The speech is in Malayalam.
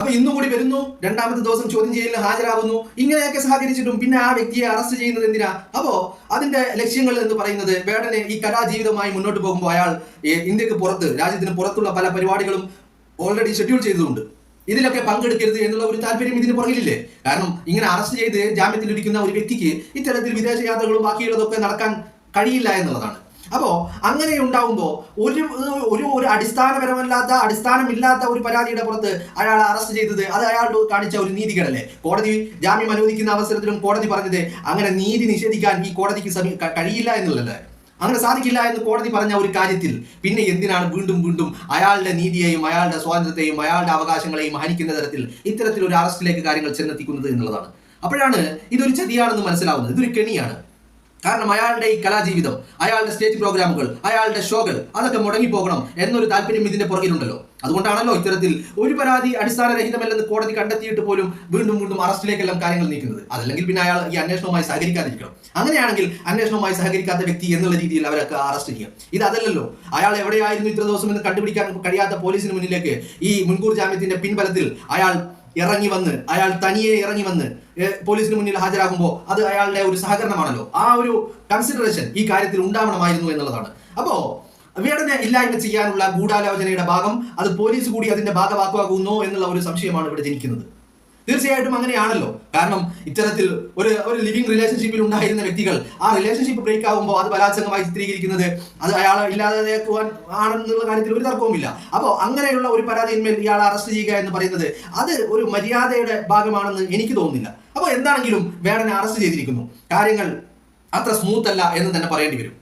അപ്പൊ ഇന്നും കൂടി വരുന്നു. രണ്ടാമത്തെ ദിവസം ചോദ്യം ചെയ്യലിന് ഹാജരാകുന്നു. ഇങ്ങനെയൊക്കെ സഹകരിച്ചിട്ടും പിന്നെ ആ വ്യക്തിയെ അറസ്റ്റ് ചെയ്യുന്നത് എന്തിനാ? അപ്പോ അതിന്റെ ലക്ഷ്യങ്ങൾ എന്ന് പറയുന്നത് വേടനെ ഈ കലാജീവിതമായി മുന്നോട്ട് പോകുമ്പോൾ അയാൾ ഇന്ത്യയ്ക്ക് പുറത്ത് രാജ്യത്തിന് പുറത്തുള്ള പല പരിപാടികളും ഓൾറെഡി ഷെഡ്യൂൾ ചെയ്തതുണ്ട്. ഇതിലൊക്കെ പങ്കെടുക്കരുത് എന്നുള്ള ഒരു താല്പര്യം ഇതിന് പുറകിലില്ലേ? കാരണം ഇങ്ങനെ അറസ്റ്റ് ചെയ്ത് ജാമ്യത്തിലിരിക്കുന്ന ഒരു വ്യക്തിക്ക് ഇത്തരത്തിൽ വിദേശ യാത്രകളും ബാക്കിയുള്ളതൊക്കെ നടക്കാൻ കഴിയില്ല എന്നുള്ളതാണ്. അപ്പോ അങ്ങനെ ഉണ്ടാവുമ്പോൾ ഒരു ഒരു ഒരു അടിസ്ഥാനപരമല്ലാത്ത അടിസ്ഥാനമില്ലാത്ത ഒരു പരാതിയുടെ പുറത്ത് അയാൾ അറസ്റ്റ് ചെയ്തത് അത് അയാൾ കാണിച്ച ഒരു നീതികേടല്ലേ? കോടതി ജാമ്യം അനുവദിക്കുന്ന അവസരത്തിലും കോടതി പറഞ്ഞത് അങ്ങനെ നീതി നിഷേധിക്കാൻ ഈ കോടതിക്ക് കഴിയില്ല എന്നുള്ളത് അങ്ങനെ സാധിക്കില്ല എന്ന് കോടതി പറഞ്ഞ ഒരു കാര്യത്തിൽ പിന്നെ എന്തിനാണ് വീണ്ടും വീണ്ടും അയാളുടെ നീതിയെയും അയാളുടെ സ്വാതന്ത്ര്യത്തെയും അയാളുടെ അവകാശങ്ങളെയും ഹനിക്കുന്ന തരത്തിൽ ഇത്തരത്തിലൊരു അറസ്റ്റിലേക്ക് കാര്യങ്ങൾ ചെന്നെത്തിക്കുന്നത് എന്നുള്ളതാണ്. അപ്പോഴാണ് ഇതൊരു ചതിയാണെന്ന് മനസ്സിലാവുന്നത്. ഇതൊരു കെണിയാണ്. കാരണം അയാളുടെ ഈ കലാജീവിതം അയാളുടെ സ്റ്റേജ് പ്രോഗ്രാമുകൾ അയാളുടെ ഷോകൾ അതൊക്കെ മുടങ്ങിപ്പോകണം എന്നൊരു താല്പര്യം ഇതിന്റെ പുറകിലുണ്ടല്ലോ. അതുകൊണ്ടാണല്ലോ ഇത്തരത്തിൽ ഒരു പരാതി അടിസ്ഥാനരഹിതമല്ലെന്ന് കോടതി കണ്ടെത്തിയിട്ട് പോലും വീണ്ടും വീണ്ടും അറസ്റ്റിലേക്കെല്ലാം കാര്യങ്ങൾ നീക്കുന്നത്. അതല്ലെങ്കിൽ പിന്നെ അയാൾ ഈ അന്വേഷണവുമായി സഹകരിക്കാതിരിക്കണം. അങ്ങനെയാണെങ്കിൽ അന്വേഷണവുമായി സഹകരിക്കാത്ത വ്യക്തി എന്നുള്ള രീതിയിൽ അവരൊക്കെ അറസ്റ്റ് ചെയ്യാം. ഇത് അതല്ലല്ലോ. അയാൾ എവിടെയായിരുന്നു ഇത്ര ദിവസം എന്ന് കണ്ടുപിടിക്കാൻ കഴിയാത്ത പോലീസിന് മുന്നിലേക്ക് ഈ മുൻകൂർ ജാമ്യത്തിന്റെ പിൻബലത്തിൽ അയാൾ ഇറങ്ങി വന്ന് അയാൾ തനിയെ ഇറങ്ങി വന്ന് പോലീസിന് മുന്നിൽ ഹാജരാകുമ്പോൾ അത് അയാളുടെ ഒരു സഹകരണമാണല്ലോ. ആ ഒരു കൺസിഡറേഷൻ ഈ കാര്യത്തിൽ ഉണ്ടാവണമായിരുന്നു എന്നുള്ളതാണ്. അപ്പോ വേടനെ ഇല്ലായ്മ ചെയ്യാനുള്ള ഗൂഢാലോചനയുടെ ഭാഗം അത് പോലീസ് കൂടി അതിന്റെ ഭാഗമാക്കുവാകുന്നോ എന്നുള്ള ഒരു സംശയമാണ് ഇവിടെ ജനിക്കുന്നത്. തീർച്ചയായിട്ടും അങ്ങനെയാണല്ലോ. കാരണം ഇത്തരത്തിൽ ഒരു ഒരു ലിവിംഗ് റിലേഷൻഷിപ്പിൽ ഉണ്ടായിരുന്ന വ്യക്തികൾ ആ റിലേഷൻഷിപ്പ് ബ്രേക്ക് ആകുമ്പോൾ അത് ബലാത്സംഗമായി ചിത്രീകരിക്കുന്നത് അത് അയാളെ ഇല്ലാതെയാക്കുവാൻ ആണെന്നുള്ള കാര്യത്തിൽ ഒരു തർക്കവുമില്ല. അപ്പോൾ അങ്ങനെയുള്ള ഒരു പരാതിയിന്മേൽ ഇയാളെ അറസ്റ്റ് ചെയ്യുക എന്ന് പറയുന്നത് അത് ഒരു മര്യാദയുടെ ഭാഗമാണെന്ന് എനിക്ക് തോന്നുന്നില്ല. അപ്പോൾ എന്താണെങ്കിലും വേടനെ അറസ്റ്റ് ചെയ്തിരിക്കുന്നു. കാര്യങ്ങൾ അത്ര സ്മൂത്ത് അല്ല എന്ന് തന്നെ പറയേണ്ടി വരും.